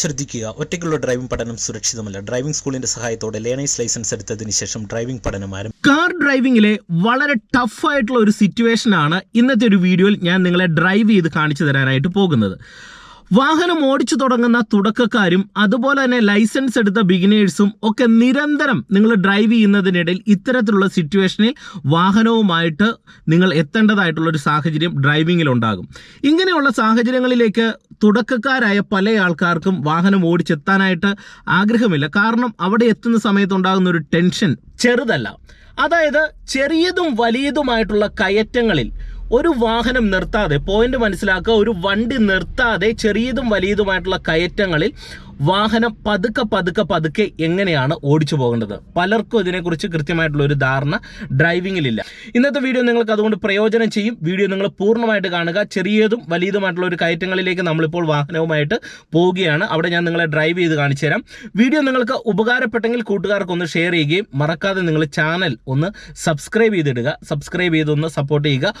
ശ്രദ്ധിക്കുക ഒറ്റയ്ക്കുള്ള ഡ്രൈവിംഗ് പഠനം സുരക്ഷിതമല്ല. ഡ്രൈവിംഗ് സ്കൂളിന്റെ സഹായത്തോടെ ലേണേഴ്സ് ലൈസൻസ് എടുത്തതിന് ശേഷം ഡ്രൈവിംഗ് പഠനം ആരംഭിക്കും കാർ ഡ്രൈവിംഗിലെ വളരെ ടഫ് ആയിട്ടുള്ള ഒരു സിറ്റുവേഷൻ ആണ് ഇന്നത്തെ ഒരു വീഡിയോയിൽ ഞാൻ നിങ്ങളെ ഡ്രൈവ് ചെയ്ത് കാണിച്ചു തരാനായിട്ട് പോകുന്നത്. വാഹനം ഓടിച്ചു തുടങ്ങുന്ന തുടക്കക്കാരും അതുപോലെ തന്നെ ലൈസൻസ് എടുത്ത ബിഗിനേഴ്സും ഒക്കെ നിരന്തരം നിങ്ങൾ ഡ്രൈവ് ചെയ്യുന്നതിനിടയിൽ ഇത്തരത്തിലുള്ള സിറ്റുവേഷനിൽ വാഹനവുമായിട്ട് നിങ്ങൾ എത്തേണ്ടതായിട്ടുള്ള ഒരു സാഹചര്യം ഡ്രൈവിങ്ങിൽ ഉണ്ടാകും. ഇങ്ങനെയുള്ള സാഹചര്യങ്ങളിലേക്ക് തുടക്കക്കാരായ പല ആൾക്കാർക്കും വാഹനം ഓടിച്ചെത്താനായിട്ട് ആഗ്രഹമില്ല. കാരണം അവിടെ എത്തുന്ന സമയത്തുണ്ടാകുന്ന ഒരു ടെൻഷൻ ചെറുതല്ല. അതായത് ചെറിയതും വലിയതുമായിട്ടുള്ള കയറ്റങ്ങളിൽ ഒരു വാഹനം നിർത്താതെ പോയിന്റ് മനസ്സിലാക്കുക ഒരു വണ്ടി നിർത്താതെ ചെറിയതും വലിയതുമായിട്ടുള്ള കയറ്റങ്ങളിൽ വാഹനം പതുക്കെ പതുക്കെ പതുക്കെ എങ്ങനെയാണ് ഓടിച്ചു പോകേണ്ടത് പലർക്കും ഇതിനെക്കുറിച്ച് കൃത്യമായിട്ടുള്ള ഒരു ധാരണ ഡ്രൈവിങ്ങിലില്ല. ഇന്നത്തെ വീഡിയോ നിങ്ങൾക്ക് അതുകൊണ്ട് പ്രയോജനം ചെയ്യും. വീഡിയോ നിങ്ങൾ പൂർണമായിട്ട് കാണുക. ചെറിയതും വലിയതുമായിട്ടുള്ള ഒരു കയറ്റങ്ങളിലേക്ക് നമ്മളിപ്പോൾ വാഹനവുമായിട്ട് പോവുകയാണ്. അവിടെ ഞാൻ നിങ്ങളെ ഡ്രൈവ് ചെയ്ത് കാണിച്ചു തരാം. വീഡിയോ നിങ്ങൾക്ക് ഉപകാരപ്പെട്ടെങ്കിൽ കൂട്ടുകാർക്ക് ഒന്ന് ഷെയർ ചെയ്യുകയും മറക്കാതെ നിങ്ങൾ ചാനൽ ഒന്ന് സബ്സ്ക്രൈബ് ചെയ്തിടുക. സബ്സ്ക്രൈബ് ചെയ്തൊന്ന് സപ്പോർട്ട് ചെയ്യുക.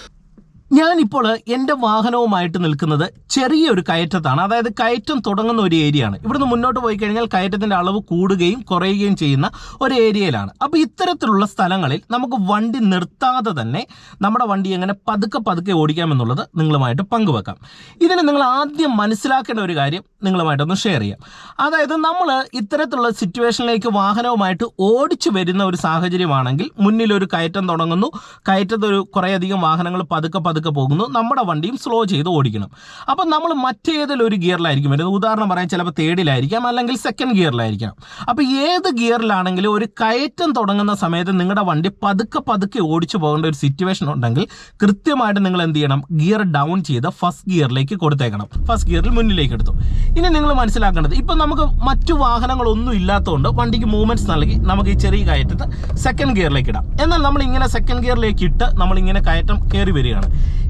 ഞാനിപ്പോൾ എന്റെ വാഹനവുമായിട്ട് നിൽക്കുന്നത് ചെറിയൊരു കയറ്റത്താണ്. അതായത് കയറ്റം തുടങ്ങുന്ന ഒരു ഏരിയ ആണ്. ഇവിടുന്ന് മുന്നോട്ട് പോയി കഴിഞ്ഞാൽ കയറ്റത്തിന്റെ അളവ് കൂടുകയും കുറയുകയും ചെയ്യുന്ന ഒരു ഏരിയയിലാണ് അപ്പോൾ ഇത്തരത്തിലുള്ള സ്ഥലങ്ങളിൽ നമുക്ക് വണ്ടി നിർത്താതെ തന്നെ നമ്മുടെ വണ്ടി എങ്ങനെ പതുക്കെ പതുക്കെ ഓടിക്കാമെന്നുള്ളത് നിങ്ങളുമായിട്ട് പങ്കുവെക്കാം. ഇതിന് നിങ്ങൾ ആദ്യം മനസ്സിലാക്കേണ്ട ഒരു കാര്യം നിങ്ങളുമായിട്ടൊന്ന് ഷെയർ ചെയ്യാം. അതായത് നമ്മൾ ഇത്തരത്തിലുള്ള സിറ്റുവേഷനിലേക്ക് വാഹനവുമായിട്ട് ഓടിച്ചു വരുന്ന ഒരു സാഹചര്യമാണെങ്കിൽ മുന്നിൽ ഒരു കയറ്റം തുടങ്ങുന്നു. കയറ്റത്തൊരു കുറേയധികം വാഹനങ്ങൾ പതുക്കെ പതുക്കെ പോകുന്നു. നമ്മുടെ വണ്ടിയും സ്ലോ ചെയ്ത് ഓടിക്കണം. അപ്പം നമ്മൾ മറ്റേതെങ്കിലും ഒരു ഗിയറിലായിരിക്കും വരുന്നത്. ഉദാഹരണം പറയാൻ ചിലപ്പോൾ തേർഡിലായിരിക്കാം അല്ലെങ്കിൽ സെക്കൻഡ് ഗിയറിലായിരിക്കാം അപ്പോൾ ഏത് ഗിയറിലാണെങ്കിലും ഒരു കയറ്റം തുടങ്ങുന്ന സമയത്ത് നിങ്ങളുടെ വണ്ടി പതുക്കെ പതുക്കെ ഓടിച്ചു പോകേണ്ട ഒരു സിറ്റുവേഷൻ ഉണ്ടെങ്കിൽ കൃത്യമായിട്ട് നിങ്ങൾ എന്ത് ചെയ്യണം? ഗിയർ ഡൗൺ ചെയ്ത് ഫസ്റ്റ് ഗിയറിലേക്ക് കൊടുത്തേക്കണം. ഫസ്റ്റ് ഗിയറിൽ മുന്നിലേക്ക് എടുത്തു. ഇനി നിങ്ങൾ മനസ്സിലാക്കേണ്ടത് ഇപ്പം നമുക്ക് മറ്റു വാഹനങ്ങളൊന്നും ഇല്ലാത്തതുകൊണ്ട് വണ്ടിക്ക് മൂവ്മെന്റ്സ് നൽകി നമുക്ക് ഈ ചെറിയ കയറ്റത്ത് സെക്കൻഡ് ഗിയറിലേക്ക് ഇടാം. എന്നാൽ നമ്മൾ ഇങ്ങനെ സെക്കൻഡ് ഗിയറിലേക്ക് ഇട്ട് നമ്മൾ ഇങ്ങനെ കയറ്റം കയറി വരികയാണ്.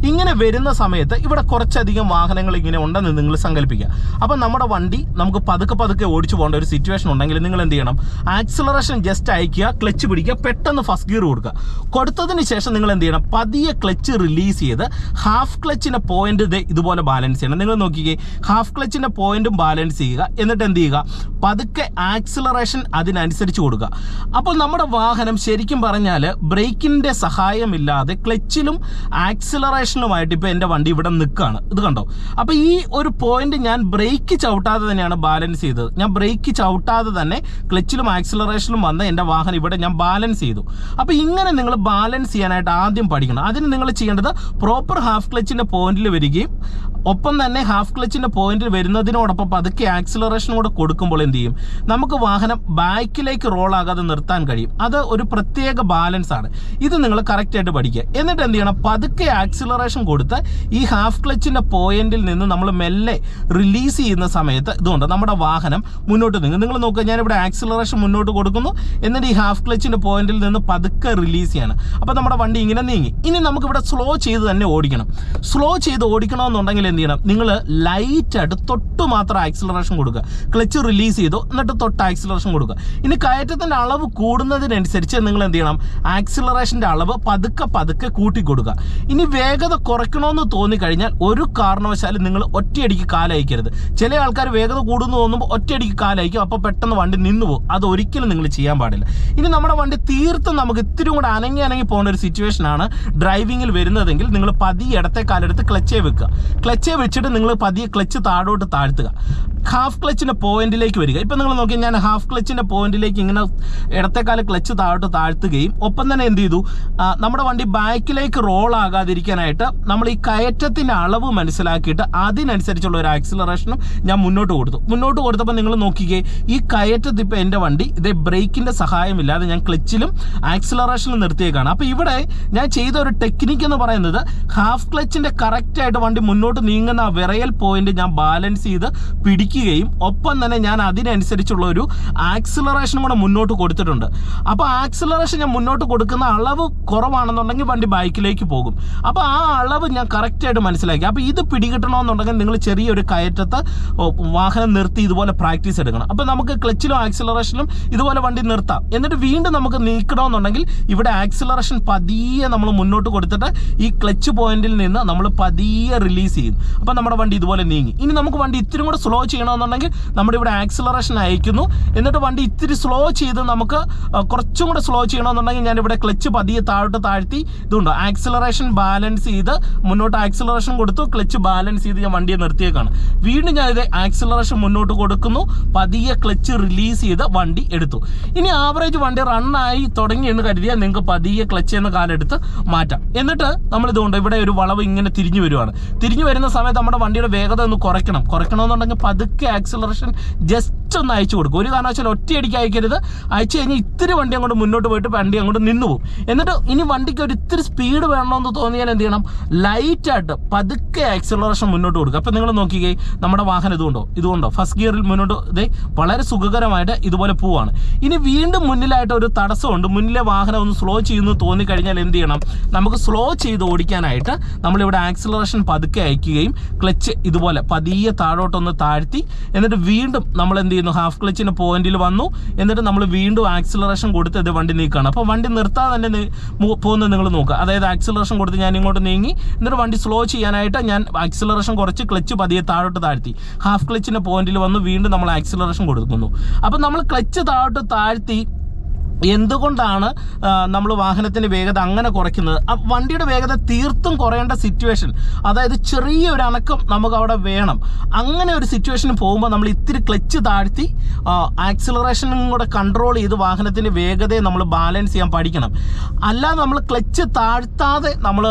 ഇങ്ങനെ വരുന്ന സമയത്ത് ഇവിടെ കുറച്ചധികം വാഹനങ്ങൾ ഇങ്ങനെ ഉണ്ടെന്ന് നിങ്ങൾ സങ്കല്പിക്കുക. അപ്പം നമ്മുടെ വണ്ടി നമുക്ക് പതുക്കെ പതുക്കെ ഓടിച്ചു പോകേണ്ട ഒരു സിറ്റുവേഷൻ ഉണ്ടെങ്കിൽ നിങ്ങൾ എന്ത് ചെയ്യണം? ആക്സിലറേഷൻ ജസ്റ്റ് അയക്കുക ക്ലച്ച് പിടിക്കുക പെട്ടെന്ന് ഫസ്റ്റ് ഗിയർ കൊടുക്കുക. കൊടുത്തതിന് ശേഷം നിങ്ങൾ എന്ത് ചെയ്യണം? പതിയെ ക്ലച്ച് റിലീസ് ചെയ്ത് ഹാഫ് ക്ലച്ചിന്റെ പോയിന്റ് ഇതുപോലെ ബാലൻസ് ചെയ്യണം. നിങ്ങൾ നോക്കിക്കേ ഹാഫ് ക്ലച്ചിന്റെ പോയിന്റും ബാലൻസ് ചെയ്യുക. എന്നിട്ട് എന്ത് ചെയ്യുക? പതുക്കെ ആക്സിലറേഷൻ അതിനനുസരിച്ച് കൊടുക്കുക. അപ്പോൾ നമ്മുടെ വാഹനം ശരിക്കും പറഞ്ഞാൽ ബ്രേക്കിന്റെ സഹായമില്ലാതെ ക്ലച്ചിലും ആക്സിലറേഷനുമായിട്ട് ഇപ്പോൾ എന്റെ വണ്ടി ഇവിടെ നിൽക്കുകയാണ് ഇത് കണ്ടോ? അപ്പോൾ ഈ ഒരു പോയിന്റ് ഞാൻ ബ്രേക്ക് ചവിട്ടാതെ തന്നെയാണ് ബാലൻസ് ചെയ്തത്. ഞാൻ ബ്രേക്ക് ചവിട്ടാതെ തന്നെ ക്ലച്ചിലും ആക്സിലറേഷനിലും വന്ന് എന്റെ വാഹനം ഇവിടെ ഞാൻ ബാലൻസ് ചെയ്തു. അപ്പോൾ ഇങ്ങനെ നിങ്ങൾ ബാലൻസ് ചെയ്യാനായിട്ട് ആദ്യം പഠിക്കണം. അതിന് നിങ്ങൾ ചെയ്യേണ്ടത് പ്രോപ്പർ ഹാഫ് ക്ലച്ചിന്റെ പോയിന്റിൽ വരികയും ഒപ്പം തന്നെ ഹാഫ് ക്ലച്ചിന്റെ പോയിന്റിൽ വരുന്നതിനോടൊപ്പം പതുക്കെ ആക്സിലറേഷൻ കൂടെ കൊടുക്കുമ്പോൾ എന്ത് ചെയ്യും? നമുക്ക് വാഹനം ബാക്കിലേക്ക് റോൾ ആകാതെ നിർത്താൻ കഴിയും. അത് ഒരു പ്രത്യേക ബാലൻസ് ആണ്. ഇത് നിങ്ങൾ കറക്റ്റായിട്ട് പഠിക്കുക. എന്നിട്ട് എന്ത് ചെയ്യണം? പതുക്കെ ആക്സിലറേഷൻ കൊടുത്ത് ഈ ഹാഫ് ക്ലച്ചിന്റെ പോയിന്റിൽ നിന്ന് നമ്മൾ മെല്ലെ റിലീസ് ചെയ്യുന്ന സമയത്ത് ഇതുകൊണ്ട് നമ്മുടെ വാഹനം മുന്നോട്ട് നീങ്ങും. നിങ്ങൾ നോക്കുക ഞാനിവിടെ ആക്സിലറേഷൻ മുന്നോട്ട് കൊടുക്കുന്നു. എന്നിട്ട് ഈ ഹാഫ് ക്ലച്ചിന്റെ പോയിന്റിൽ നിന്ന് പതുക്കെ റിലീസ് ചെയ്യാണ്. അപ്പോൾ നമ്മുടെ വണ്ടി ഇങ്ങനെ നീങ്ങി. ഇനി നമുക്കിവിടെ സ്ലോ ചെയ്ത് തന്നെ ഓടിക്കണം. സ്ലോ ചെയ്ത് ഓടിക്കണമെന്നുണ്ടെങ്കിൽ എന്ത് ചെയ്യണം? നിങ്ങൾ ലൈറ്റായിട്ട് തൊട്ട് മാത്രം ആക്സിലറേഷൻ കൊടുക്കുക. ക്ലച്ച് റിലീസ് ചെയ്തു എന്നിട്ട് തൊട്ട് ആക്സിലറേഷൻ കൊടുക്കുക. ഇനി കയറ്റത്തിന്റെ അളവ് കൂടുന്നതിനനുസരിച്ച് നിങ്ങൾ എന്ത് ചെയ്യണം? ആക്സിലറേഷന്റെ അളവ് പതുക്കെ പതുക്കെ കൂട്ടി കൊടുക്കുക. ഇനി വേഗത കുറയ്ക്കണമെന്ന് തോന്നിക്കഴിഞ്ഞാൽ ഒരു കാരണവശാലും നിങ്ങൾ ഒറ്റയടിക്ക് കാലയക്കരുത് ചില ആൾക്കാർ വേഗത കൂടുന്നു തോന്നുമ്പോൾ ഒറ്റയടിക്ക് കാലയക്കും അപ്പോൾ പെട്ടെന്ന് വണ്ടി നിന്നു പോകും. അത് ഒരിക്കലും നിങ്ങൾ ചെയ്യാൻ പാടില്ല. ഇനി നമ്മുടെ വണ്ടി തീർത്തും നമുക്ക് ഇത്തിരി കൂടെ അനങ്ങി അനങ്ങി പോകുന്ന ഒരു സിറ്റുവേഷനാണ് ഡ്രൈവിങ്ങിൽ വരുന്നതെങ്കിൽ നിങ്ങൾ പതിയെ ഇടത്തെ കാലെടുത്ത് ക്ലച്ചേ വെക്കുക. ക്ലച്ചേ വെച്ചിട്ട് നിങ്ങൾ പതിയെ ക്ലച്ച് താഴോട്ട് താഴ്ത്തുക. ഹാഫ് ക്ലച്ചിന്റെ പോയിന്റിലേക്ക് വരിക. ഇപ്പം നിങ്ങൾ നോക്കി ഞാൻ ഹാഫ് ക്ലച്ചിന്റെ പോയിന്റിലേക്ക് ഇങ്ങനെ ഇടത്തേക്കാല ക്ലച്ച് താഴോട്ട് താഴ്ത്തുകയും ഒപ്പം തന്നെ എന്ത് ചെയ്തു? നമ്മുടെ വണ്ടി ബാക്കിലേക്ക് റോൾ ആകാതിരിക്കാനായിട്ട് നമ്മൾ ഈ കയറ്റത്തിന്റെ അളവ് മനസ്സിലാക്കിയിട്ട് അതിനനുസരിച്ചുള്ള ഒരു ആക്സിലറേഷനും ഞാൻ മുന്നോട്ട് കൊടുത്തു. മുന്നോട്ട് കൊടുത്തപ്പോൾ നിങ്ങൾ നോക്കിക്കേ ഈ കയറ്റത്ത് ഇപ്പോൾ എന്റെ വണ്ടി ഇതേ ബ്രേക്കിന്റെ സഹായമില്ലാതെ ഞാൻ ക്ലച്ചിലും ആക്സിലറേഷനിലും നിർത്തിയേക്കാണ്. അപ്പോൾ ഇവിടെ ഞാൻ ചെയ്ത ഒരു ടെക്നിക്ക് എന്ന് പറയുന്നത് ഹാഫ് ക്ലച്ചിന്റെ കറക്റ്റായിട്ട് വണ്ടി മുന്നോട്ട് നീങ്ങുന്ന വിറയൽ പോയിന്റ് ഞാൻ ബാലൻസ് ചെയ്ത് പിടിക്കുകയും ഒപ്പം തന്നെ ഞാൻ അതിനനുസരിച്ചുള്ള ഒരു ആക്സിലറേഷനും കൂടെ മുന്നോട്ട് കൊടുത്തിട്ടുണ്ട്. അപ്പോൾ ആക്സിലറേഷൻ ഞാൻ മുന്നോട്ട് കൊടുക്കുന്ന അളവ് കുറവാണെന്നുണ്ടെങ്കിൽ വണ്ടി ബൈക്കിലേക്ക് പോകും. അപ്പോൾ ആ അളവ് ഞാൻ കറക്റ്റായിട്ട് മനസ്സിലാക്കി. അപ്പോൾ ഇത് പിടികിട്ടണമെന്നുണ്ടെങ്കിൽ നിങ്ങൾ ചെറിയൊരു കയറ്റത്ത് വാഹനം നിർത്തി ഇതുപോലെ പ്രാക്ടീസ് എടുക്കണം. അപ്പോൾ നമുക്ക് ക്ലച്ചിലും ആക്സിലറേഷനും ഇതുപോലെ വണ്ടി നിർത്താം. എന്നിട്ട് വീണ്ടും നമുക്ക് നീക്കണമെന്നുണ്ടെങ്കിൽ ഇവിടെ ആക്സിലറേഷൻ പതിയെ നമ്മൾ മുന്നോട്ട് കൊടുത്തിട്ട് ഈ ക്ലച്ച് പോയിന്റിൽ നിന്ന് നമ്മൾ പതിയെ റിലീസ് ചെയ്യും അപ്പോൾ നമ്മുടെ വണ്ടി ഇതുപോലെ നീങ്ങി. ഇനി നമുക്ക് വണ്ടി ഇത്തിരി കൂടെ സ്ലോ ചെയ്യണമെന്നുണ്ടെങ്കിൽ നമ്മുടെ ഇവിടെ ആക്സിലറേഷൻ അയക്കുന്നു. എന്നിട്ട് വണ്ടി ഇത്തിരി സ്ലോ ചെയ്ത് നമുക്ക് കുറച്ചും കൂടെ സ്ലോ ചെയ്യണമെന്നുണ്ടെങ്കിൽ ഞാൻ ഇവിടെ ക്ലച്ച് പതിയെ താഴോട്ട് താഴ്ത്തി ഇതുണ്ട്? ആക്സിലറേഷൻ ബാലൻസ് ചെയ്ത് മുന്നോട്ട് ആക്സിലറേഷൻ കൊടുത്തു. ക്ലച്ച് ബാലൻസ് ചെയ്ത് ഞാൻ വണ്ടിയെ നിർത്തിയേക്കാണ്. വീണ്ടും ഞാനിത് ആക്സിലറേഷൻ മുന്നോട്ട് കൊടുക്കുന്നു. പതിയെ ക്ലച്ച് റിലീസ് ചെയ്ത് വണ്ടി എടുത്തു. ഇനി ആവറേജ് വണ്ടി റണ്ണായി തുടങ്ങി എന്ന് കരുതിയാൽ നിങ്ങൾക്ക് പതിയെ ക്ലച്ച് എന്ന കാലെടുത്ത് മാറ്റാം. എന്നിട്ട് നമ്മൾ ഇതുകൊണ്ട് ഇവിടെ ഒരു വളവ് ഇങ്ങനെ തിരിഞ്ഞു വരുവാണ്. തിരിഞ്ഞു വരുന്ന സമയത്ത് നമ്മുടെ വണ്ടിയുടെ വേഗത ഒന്ന് കുറയ്ക്കണം. കുറയ്ക്കണമെന്നുണ്ടെങ്കിൽ പതുക്കെ ആക്സിലറേഷൻ ജസ്റ്റ് ഒന്ന് അയച്ചു കൊടുക്കും. ഒരു കാരണവശാലും ഒറ്റയടിക്ക് അയക്കരുത്. അയച്ചു കഴിഞ്ഞാൽ ഇത്തിരി വണ്ടി അങ്ങോട്ട് മുന്നോട്ട് പോയിട്ട് വണ്ടി അങ്ങോട്ട് നിന്നു പോകും. എന്നിട്ട് ഇനി വണ്ടിക്ക് ഒരു ഇത്തിരി സ്പീഡ് വേണമെന്ന് തോന്നിയാൽ എന്ത് ചെയ്യണം? ലൈറ്റായിട്ട് പതുക്കെ ആക്സിലറേഷൻ മുന്നോട്ട് കൊടുക്കുക. അപ്പം നിങ്ങൾ നോക്കിക്കേ നമ്മുടെ വാഹനം ഇതുകൊണ്ടോ? ഇതുകൊണ്ടോ? ഫസ്റ്റ് ഗിയറിൽ മുന്നോട്ട് ഇതേ വളരെ സുഖകരമായിട്ട് ഇതുപോലെ പോവാണ്. ഇനി വീണ്ടും മുന്നിലായിട്ട് ഒരു തടസ്സമുണ്ട്. മുന്നിലെ വാഹനം ഒന്ന് സ്ലോ ചെയ്യുന്നു തോന്നിക്കഴിഞ്ഞാൽ എന്ത് ചെയ്യണം? നമുക്ക് സ്ലോ ചെയ്ത് ഓടിക്കാനായിട്ട് നമ്മളിവിടെ ആക്സിലറേഷൻ പതുക്കെ അയക്കുകയും ക്ലച്ച് ഇതുപോലെ പതിയെ താഴോട്ടൊന്ന് താഴ്ത്തി എന്നിട്ട് വീണ്ടും നമ്മൾ എന്ത് ചെയ്യുന്നു. ഹാഫ് ക്ലച്ചിന് പോയിന്റിൽ വന്നു. എന്നിട്ട് നമ്മൾ വീണ്ടും ആക്സിലറേഷൻ കൊടുത്ത് ഇത് വണ്ടി നീക്കുകയാണ് അപ്പോൾ വണ്ടി നിർത്താതെ തന്നെ പോകുന്നത് നിങ്ങൾ നോക്കുക. അതായത് ആക്സിലറേഷൻ കൊടുത്ത് ഞാൻ ഇങ്ങോട്ട് നീങ്ങി എന്നിട്ട് വണ്ടി സ്ലോ ചെയ്യാനായിട്ട് ഞാൻ ആക്സിലറേഷൻ കുറച്ച് ക്ലച്ച് പതിയെ താഴോട്ട് താഴ്ത്തി. ഹാഫ് ക്ലച്ചിന്റെ പോയിന്റിൽ വന്ന് വീണ്ടും നമ്മൾ ആക്സിലറേഷൻ കൊടുക്കുന്നു. അപ്പോൾ നമ്മൾ ക്ലച്ച് താഴോട്ട് താഴ്ത്തി എന്തുകൊണ്ടാണ് നമ്മൾ വാഹനത്തിന്റെ വേഗത അങ്ങനെ കുറയ്ക്കുന്നത്? വണ്ടിയുടെ വേഗത തീർത്തും കുറയേണ്ട സിറ്റുവേഷൻ അതായത് ചെറിയ ഒരു അനക്കം നമുക്ക് അവിടെ വേണം. അങ്ങനെ ഒരു സിറ്റുവേഷന് പോകുമ്പോൾ നമ്മൾ ഇത്തിരി ക്ലച്ച് താഴ്ത്തി ആക്സിലറേഷനും കൂടെ കൺട്രോൾ ചെയ്ത് വാഹനത്തിന്റെ വേഗതയെ നമ്മൾ ബാലൻസ് ചെയ്യാൻ പഠിക്കണം. അല്ലാതെ നമ്മൾ ക്ലച്ച് താഴ്ത്താതെ നമ്മൾ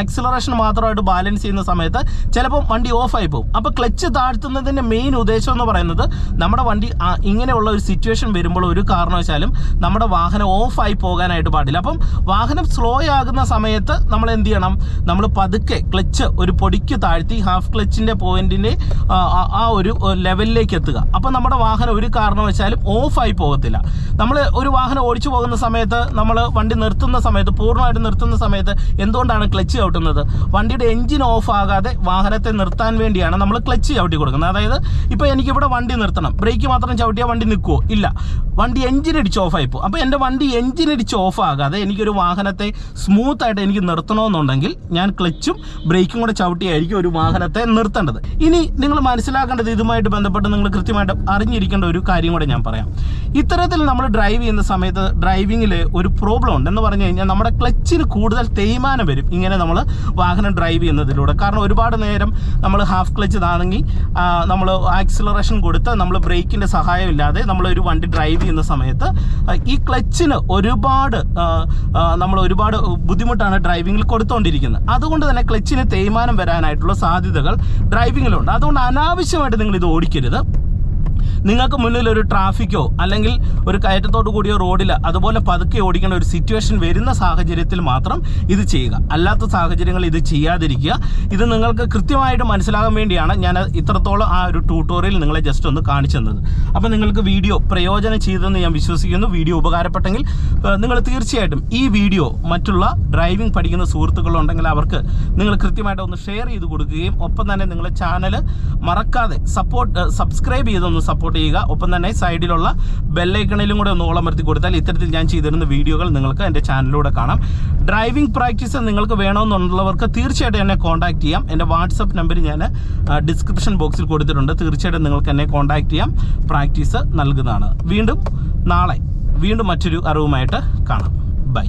ആക്സിലറേഷൻ മാത്രമായിട്ട് ബാലൻസ് ചെയ്യുന്ന സമയത്ത് ചിലപ്പോൾ വണ്ടി ഓഫായി പോകും. അപ്പോൾ ക്ലച്ച് താഴ്ത്തുന്നതിന്റെ മെയിൻ ഉദ്ദേശം എന്ന് പറയുന്നത് നമ്മുടെ വണ്ടി ഇങ്ങനെയുള്ള ഒരു സിറ്റുവേഷൻ വരുമ്പോൾ ഒരു കാരണവശാലും നമ്മുടെ വാഹനം ഓഫായി പോകാനായിട്ട് പാടില്ല. അപ്പം വാഹനം സ്ലോ ആകുന്ന സമയത്ത് നമ്മൾ എന്ത് ചെയ്യണം? നമ്മൾ പതുക്കെ ക്ലച്ച് ഒരു പൊടിക്ക് താഴ്ത്തി ഹാഫ് ക്ലച്ചിന്റെ പോയിന്റിന്റെ ആ ഒരു ലെവലിലേക്ക് എത്തുക. അപ്പം നമ്മുടെ വാഹനം ഒരു കാരണവശാലും ഓഫായി പോകത്തില്ല. നമ്മൾ ഒരു വാഹനം ഓടിച്ചു പോകുന്ന സമയത്ത് നമ്മൾ വണ്ടി നിർത്തുന്ന സമയത്ത് പൂർണമായിട്ട് നിർത്തുന്ന സമയത്ത് എന്തുകൊണ്ടാണ് ക്ലച്ച് ചവിട്ടുന്നത്? വണ്ടിയുടെ എഞ്ചിൻ ഓഫ് ആകാതെ വാഹനത്തെ നിർത്താൻ വേണ്ടിയാണ് നമ്മൾ ക്ലച്ച് ചവിട്ടി കൊടുക്കുന്നത്. അതായത് ഇപ്പോൾ എനിക്കിവിടെ വണ്ടി നിർത്തണം. ബ്രേക്ക് മാത്രം ചവിട്ടിയാൽ വണ്ടി നിൽക്കുമോ ഇല്ല. വണ്ടി എഞ്ചിൻ അടിച്ച് ഓഫായി പോകും. അപ്പോൾ എന്റെ വണ്ടി എഞ്ചിൻ ഇടിച്ച് ഓഫ് ആകാതെ എനിക്കൊരു വാഹനത്തെ സ്മൂത്ത് ആയിട്ട് എനിക്ക് നിർത്തണമെന്നുണ്ടെങ്കിൽ ഞാൻ ക്ലച്ചും ബ്രേക്കും കൂടെ ചവിട്ടിയായിരിക്കും ഒരു വാഹനത്തെ നിർത്തേണ്ടത്. ഇനി നിങ്ങൾ മനസ്സിലാക്കേണ്ടത് ഇതുമായിട്ട് ബന്ധപ്പെട്ട് നിങ്ങൾ കൃത്യമായിട്ട് അറിഞ്ഞിരിക്കേണ്ട ഒരു കാര്യം കൂടെ ഞാൻ പറയാം. ഇത്തരത്തിൽ നമ്മൾ ഡ്രൈവ് ചെയ്യുന്ന സമയത്ത് ഡ്രൈവിങ്ങിൽ ഒരു പ്രോബ്ലം ഉണ്ട്. എന്ന് പറഞ്ഞു കഴിഞ്ഞാൽ നമ്മുടെ ക്ലച്ചിന് കൂടുതൽ തേയ്മാനം വരും ഇങ്ങനെ നമ്മൾ വാഹനം ഡ്രൈവ് ചെയ്യുന്നതിലൂടെ. കാരണം ഒരുപാട് നേരം നമ്മൾ ഹാഫ് ക്ലച്ച് താണെങ്കിൽ നമ്മൾ ആക്സിലറേഷൻ കൊടുത്ത് നമ്മൾ ബ്രേക്കിന്റെ സഹായമില്ലാതെ നമ്മളൊരു വണ്ടി ഡ്രൈവ് ചെയ്യുന്ന സമയത്ത് ഈ ക്ലച്ചിന് ഒരുപാട് നമ്മൾ ഒരുപാട് ബുദ്ധിമുട്ടാണ് ഡ്രൈവിങ്ങിൽ കൊടുത്തുകൊണ്ടിരിക്കുന്നത് അതുകൊണ്ട് തന്നെ ക്ലച്ചിന് തേയ്മാനം വരാനായിട്ടുള്ള സാധ്യതകൾ ഡ്രൈവിങ്ങിലുണ്ട്. അതുകൊണ്ട് അനാവശ്യമായിട്ട് നിങ്ങൾ ഇത് ഓടിക്കരുത്. നിങ്ങൾക്ക് മുന്നിൽ ഒരു ട്രാഫിക്കോ അല്ലെങ്കിൽ ഒരു കയറ്റത്തോട് കൂടിയോ റോഡിൽ അതുപോലെ പതുക്കെ ഓടിക്കേണ്ട ഒരു സിറ്റുവേഷൻ വരുന്ന സാഹചര്യത്തിൽ മാത്രം ഇത് ചെയ്യുക. അല്ലാത്ത സാഹചര്യങ്ങൾ ഇത് ചെയ്യാതിരിക്കുക. ഇത് നിങ്ങൾക്ക് കൃത്യമായിട്ട് മനസ്സിലാകാൻ വേണ്ടിയാണ് ഞാൻ ഇത്രത്തോളം ആ ഒരു ട്യൂട്ടോറിയൽ നിങ്ങളെ ജസ്റ്റ് ഒന്ന് കാണിച്ചു തന്നത്. അപ്പോൾ നിങ്ങൾക്ക് വീഡിയോ പ്രയോജനം ചെയ്തെന്ന് ഞാൻ വിശ്വസിക്കുന്നു. വീഡിയോ ഉപകാരപ്പെട്ടെങ്കിൽ നിങ്ങൾ തീർച്ചയായിട്ടും ഈ വീഡിയോ മറ്റുള്ള ഡ്രൈവിംഗ് പഠിക്കുന്ന സുഹൃത്തുക്കളുണ്ടെങ്കിൽ അവർക്ക് നിങ്ങൾ കൃത്യമായിട്ട് ഒന്ന് ഷെയർ ചെയ്ത് കൊടുക്കുകയും ഒപ്പം തന്നെ നിങ്ങളുടെ ചാനൽ മറക്കാതെ സപ്പോർട്ട് സബ്സ്ക്രൈബ് ചെയ്തൊന്ന് സപ്പോർട്ട് ചെയ്യുക. ഒപ്പം തന്നെ സൈഡിലുള്ള ബെല്ലൈക്കണിലും കൂടെ ഒന്ന് ഓളം വരുത്തി കൊടുത്താൽ ഇത്തരത്തിൽ ഞാൻ ചെയ്തിരുന്ന വീഡിയോകൾ നിങ്ങൾക്ക് എന്റെ ചാനലിലൂടെ കാണാം. ഡ്രൈവിംഗ് പ്രാക്ടീസ് നിങ്ങൾക്ക് വേണമെന്നുള്ളവർക്ക് തീർച്ചയായിട്ടും എന്നെ കോൺടാക്ട് ചെയ്യാം. എന്റെ വാട്സപ്പ് നമ്പർ ഞാൻ ഡിസ്ക്രിപ്ഷൻ ബോക്സിൽ കൊടുത്തിട്ടുണ്ട്. തീർച്ചയായിട്ടും നിങ്ങൾക്ക് എന്നെ കോൺടാക്ട് ചെയ്യാം. പ്രാക്ടീസ് നൽകുന്നതാണ്. വീണ്ടും നാളെ വീണ്ടും മറ്റൊരു അറിവുമായിട്ട് കാണാം. ബൈ